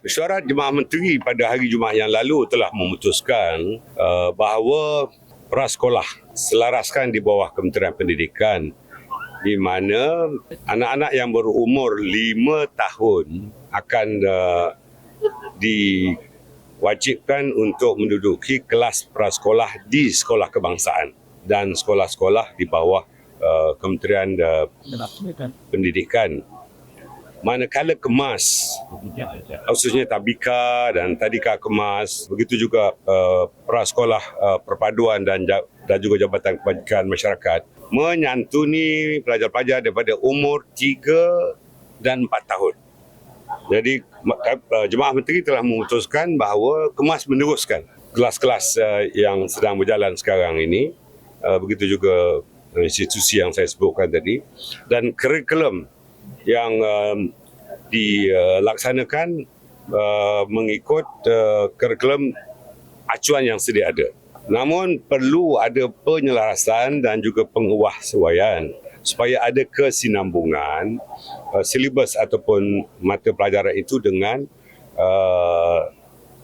Mesyuarat Jemaah Menteri pada hari Jumaat yang lalu telah memutuskan uh, bahawa prasekolah selaraskan di bawah Kementerian Pendidikan di mana anak-anak yang berumur 5 tahun akan uh, diwajibkan untuk menduduki kelas prasekolah di sekolah kebangsaan dan sekolah-sekolah di bawah uh, Kementerian uh, Pendidikan. Manakala kemas khususnya tabika dan tadika kemas. Begitu juga uh, prasekolah uh, perpaduan dan dan juga jabatan kebajikan masyarakat menyantuni pelajar-pelajar daripada umur 3 dan 4 tahun. Jadi uh, jemaah menteri telah memutuskan bahawa kemas meneruskan kelas-kelas uh, yang sedang berjalan sekarang ini. Uh, begitu juga institusi yang saya sebutkan tadi. Dan kurikulum yang um, dilaksanakan uh, mengikut uh, kurikulum acuan yang sedia ada. Namun perlu ada penyelarasan dan juga penguasawaian supaya ada kesinambungan uh, silibus ataupun mata pelajaran itu dengan uh,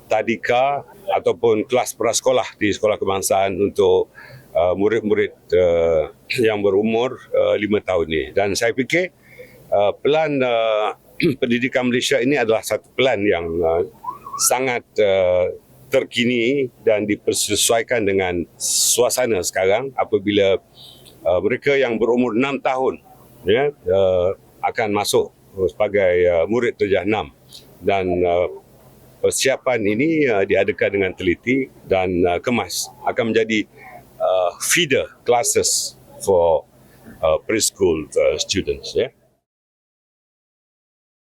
tadika ataupun kelas prasekolah di sekolah kebangsaan untuk uh, murid-murid uh, yang berumur uh, lima tahun ini. Dan saya fikir uh, pelan uh, pendidikan Malaysia ini adalah satu pelan yang uh, sangat uh, terkini dan dipersesuaikan dengan suasana sekarang apabila uh, mereka yang berumur 6 tahun ya uh, akan masuk sebagai uh, murid darjah 6 dan uh, persiapan ini uh, diadakan dengan teliti dan uh, kemas akan menjadi uh, feeder classes for uh, preschool uh, students ya yeah.